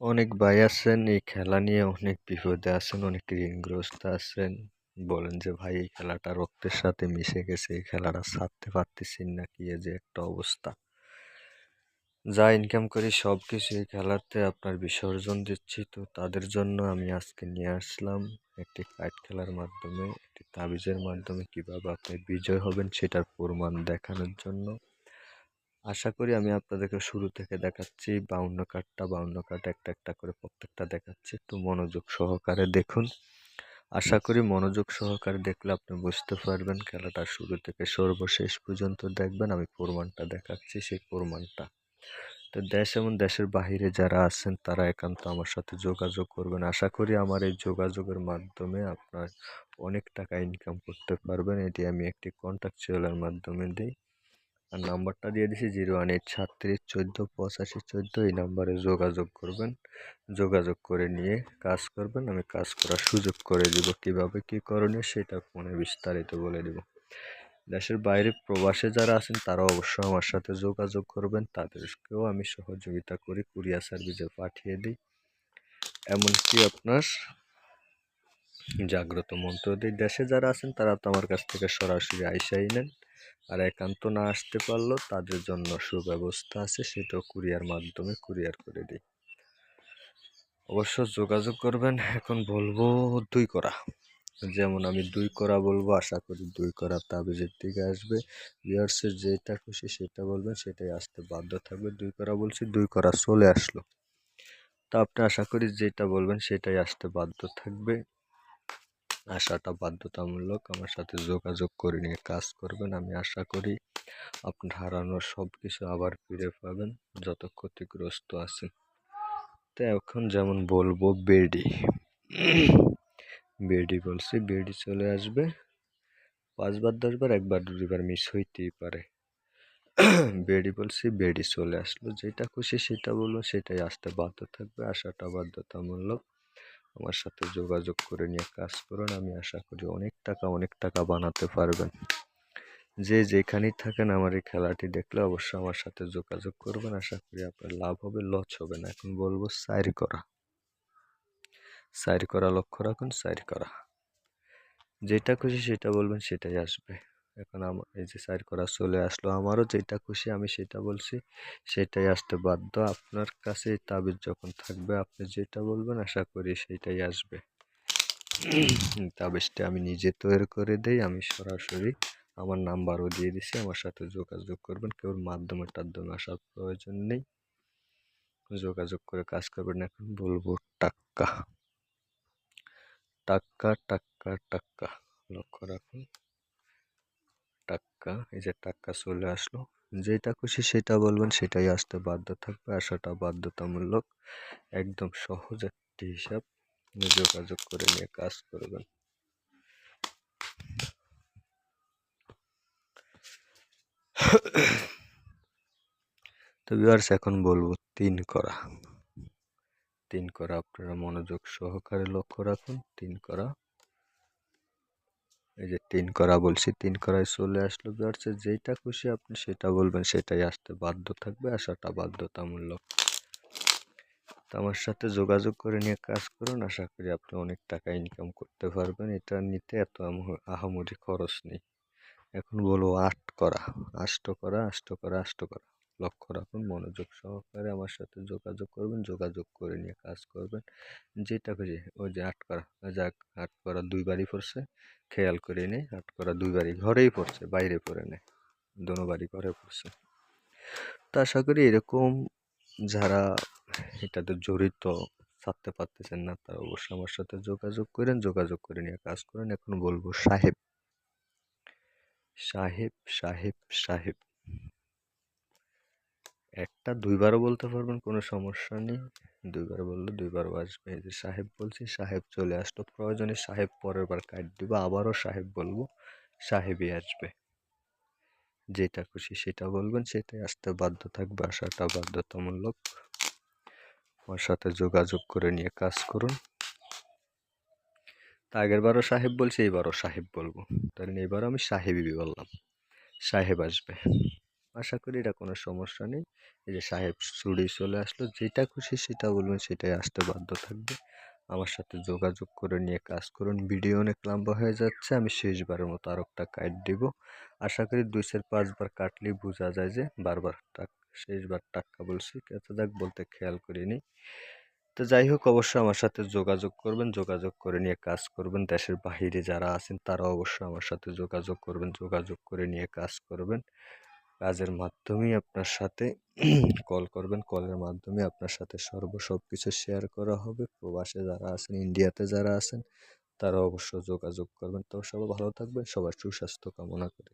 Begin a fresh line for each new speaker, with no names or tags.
অনেক ভাই আছেন, এই খেলা নিয়ে অনেক বিপদে আছেন, অনেক ঋণগ্রস্ত আছেন। বলেন যে, ভাই, এই খেলাটা রক্তের সাথে মিশে গেছে, এই খেলাটা ছাড়তে পারতেছি না, কি যে একটা অবস্থা? যা ইনকাম করি সব কিছু এই খেলাতে আপনার বিসর্জন দিচ্ছি। তো তাদের জন্য আমি আজকে নিয়ে আসলাম একটি ফাইট খেলার মাধ্যমে, একটি তাবিজের মাধ্যমে। কীভাবে আপনি বিজয় হবেন সেটার প্রমাণ দেখানোর জন্য। আশা করি আমি আপনাদেরকে শুরু থেকে দেখাচ্ছি। বাউন্ন কার্ডটা বাউন্ন কার্ড একটা একটা করে প্রত্যেকটা দেখাচ্ছি। একটু মনোযোগ সহকারে দেখুন। আশা করি মনোযোগ সহকারে দেখলে আপনি বুঝতে পারবেন খেলাটা শুরু থেকে সর্বশেষ পর্যন্ত দেখবেন। আমি প্রমাণটা দেখাচ্ছি সেই প্রমাণটা। তো দেশ এবং দেশের বাহিরে যারা আছেন তারা একান্ত আমার সাথে যোগাযোগ করবেন। আশা করি আমার এই যোগাযোগের মাধ্যমে আপনার অনেক টাকা ইনকাম করতে পারবেন। এটি আমি একটি কন্ট্রাকচুয়ালের মাধ্যমে দিই। আর নাম্বারটা দিয়ে দিছি জিরো ওয়ান এইট সাতত্রিশ চোদ্দ পঁচাশি চোদ্দ, এই নাম্বারে যোগাযোগ করবেন। যোগাযোগ করে নিয়ে কাজ করবেন। আমি কাজ করার সুযোগ করে দিব। কীভাবে, কি করণীয় সেটা ফোনে বিস্তারিত বলে দিব। দেশের বাইরে প্রবাসে যারা আছেন, তারা অবশ্যই আমার সাথে যোগাযোগ করবেন। তাদেরকেও আমি সহযোগিতা করি কুরিয়ার সার্ভিসে পাঠিয়ে দিই। এমনকি আপনার জাগ্রত মন্ত্র দিই দেশে যারা আছেন, তারা তো আমার কাছ থেকে সরাসরি আইসাই নেন। আর একান্ত না আসতে পারল তাদের জন্য সুব্যবস্থা আছে, সেটাও কুরিয়ার মাধ্যমে কুরিয়ার করে দিই। অবশ্য যোগাযোগ করবেন, এখন বলব দুই করা। যেমন আমি দুই করা বলব, আশা করি দুই করা তাবিজের দিকে আসবে। ভিউয়ার্সের যেটা খুশি সেটা বলবেন, সেটাই আসতে বাধ্য থাকবে। দুই করা বলছি, দুই করা চলে আসলো। তা আপনি আশা করি যেটা বলবেন, সেটাই আসতে বাধ্য থাকবে। আসাটা বাধ্যতামূলক, আমার সাথে যোগাযোগ করে নিয়ে কাজ করবেন। আমি আশা করি আপনার হারানোর সব কিছু আবার ফিরে পাবেন, যত ক্ষতিগ্রস্ত আছেন তো এখন যেমন বলব, বেডি। বেডি বলছি, বেডি চলে আসবে। পাঁচবার, দশবার, একবার দুবার মিস হইতেই পারে। বেডি বলছি, বেডি চলে আসলো। যেটা খুশি সেটা বলব, সেটাই আসতে বাধ্য থাকবে। আসাটা বাধ্যতামূলক। আমার সাথে যোগাযোগ করে নিয়ে কাজ করুন। আমি আশা করি অনেক টাকা অনেক টাকা বানাতে পারবেন। যে যেখানেই থাকেন আমার এই খেলাটি দেখলে অবশ্যই আমার সাথে যোগাযোগ করবেন। আশা করি আপনার লাভ হবে, লস হবে না। এখন বলব, সাইর করা। সাইর করা লক্ষ্য রাখুন, সাইর করা। যেটা খুশি সেটা বলবেন, সেটাই আসবে। এখন আমার এই যে সাইড করা চলে আসলো আমারও যেটা খুশি আমি সেটা বলছি, সেটাই আসতে বাধ্য। আপনার কাছে তাবিজ যখন থাকবে, আপনি যেটা বলবেন আশা করি সেটাই আসবে। তাবিজটা আমি নিজে তৈরি করে দেই, আমি সরাসরি আমার নাম্বারও দিয়ে দিছি, আমার সাথে যোগাযোগ করবেন কেবল মাধ্যমে টাধ্যমে আসার প্রয়োজন নেই। যোগাযোগ করে কাজ করবেন এখন বলব টাক্কা। টাক্কা টাক্কা টাক্কা। লক্ষ্য রাখুন। টাক্কা, এই যে টাক্কা চলে আসলো। যেটা খুশি সেটা বলবেন, সেটাই আসতে বাধ্য থাকবে। আসাটা বাধ্যতামূলক, একদম সহজ একটি হিসাব। যোগাযোগ করে নিয়ে কাজ করবেন। তো ভিউয়ার্স এখন বলব তিন করা। তিন করা আপনারা মনোযোগ সহকারে লক্ষ্য রাখুন। তিন করা এই যে তিন করা বলছি, তিন করায় চলে আসলো ভিউয়ার্সের যেটা খুশি আপনি সেটা বলবেন, সেটাই আসতে বাধ্য থাকবে আসাটা বাধ্যতামূলক। তো আমার সাথে যোগাযোগ করে নিয়ে কাজ করুন, আশা করি আপনি অনেক টাকা ইনকাম করতে পারবেন, এটা নিতে এত আহামরি খরচ নেই। এখন বলব আট করা, আষ্ট করা আষ্ট করা আষ্ট করা। লক্ষ্য রাখুন, মনোযোগ সহকারে আমার সাথে যোগাযোগ করবেন, যোগাযোগ করে নিয়ে কাজ করবেন। যেটা খুশি ওই যে আট করা যাক আট করা দুইবারই পড়ছে, খেয়াল করে নেই আট করা দুইবারই ঘরেই পড়ছে, বাইরে পড়ে নেয় দোনো বাড়ি ঘরে পড়ছে। তো আশা করি এরকম যারা এটাতে জড়িত থাকতে পারতেছেন না, তারা অবশ্যই আমার সাথে যোগাযোগ করেন, যোগাযোগ করে নিয়ে কাজ করেন। এখন বলব সাহেব। সাহেব সাহেব সাহেব। একটা দুইবারও বলতে পারবেন, কোনো সমস্যা নেই। দুইবার বললে দুইবারও আসবে। যে সাহেব বলছি, সাহেব চলে আসলো। প্রয়োজনে সাহেব পরের বার কাট দিব। আবারও সাহেব বলব, সাহেবই আসবে। যেটা খুশি সেটা বলবেন, সেটাই আসতে বাধ্য থাকবে। আসাটা বাধ্যতামূলক। আমার সাথে যোগাযোগ করে নিয়ে কাজ করুন। তা আগের বারও সাহেব বলছি, এইবারও সাহেব বলব। তাহলে এবারও আমি সাহেবই বললাম। সাহেব আসবে। আশা করি এটা কোনো সমস্যা নেই। এই যে সাহেব চুড়ি চলে আসলো, যেটা খুশি সেটা বলবেন, সেটাই আসতে বাধ্য থাকবে। আমার সাথে যোগাযোগ করে নিয়ে কাজ করুন। ভিডিও অনেক লম্বা হয়ে যাচ্ছে, আমি শেষবারের মতো আর একটা কাট দিব। আশা করি দুই চার পাঁচবার কাটলেই বোঝা যায় যে বারবার টাক, শেষবার টাক্কা বলছি, কেঁচা দাগ বলতে খেয়াল করিনি। তো যাই হোক অবশ্যই আমার সাথে যোগাযোগ করবেন, যোগাযোগ করে নিয়ে কাজ করবেন। দেশের বাহিরে যারা আছেন তারা অবশ্যই আমার সাথে যোগাযোগ করবেন, যোগাযোগ করে নিয়ে কাজ করবেন। কাজের মাধ্যমেই আপনার সাথে কল করবেন। কলের মাধ্যমে আপনার সাথে সর্ব সব কিছু শেয়ার করা হবে। প্রবাসে যারা আছেন ইন্ডিয়াতে যারা আছেন, তারা অবশ্য যোগাযোগ করবেন। তো সবাই ভালো থাকবেন, সবার সুস্বাস্থ্য কামনা করে।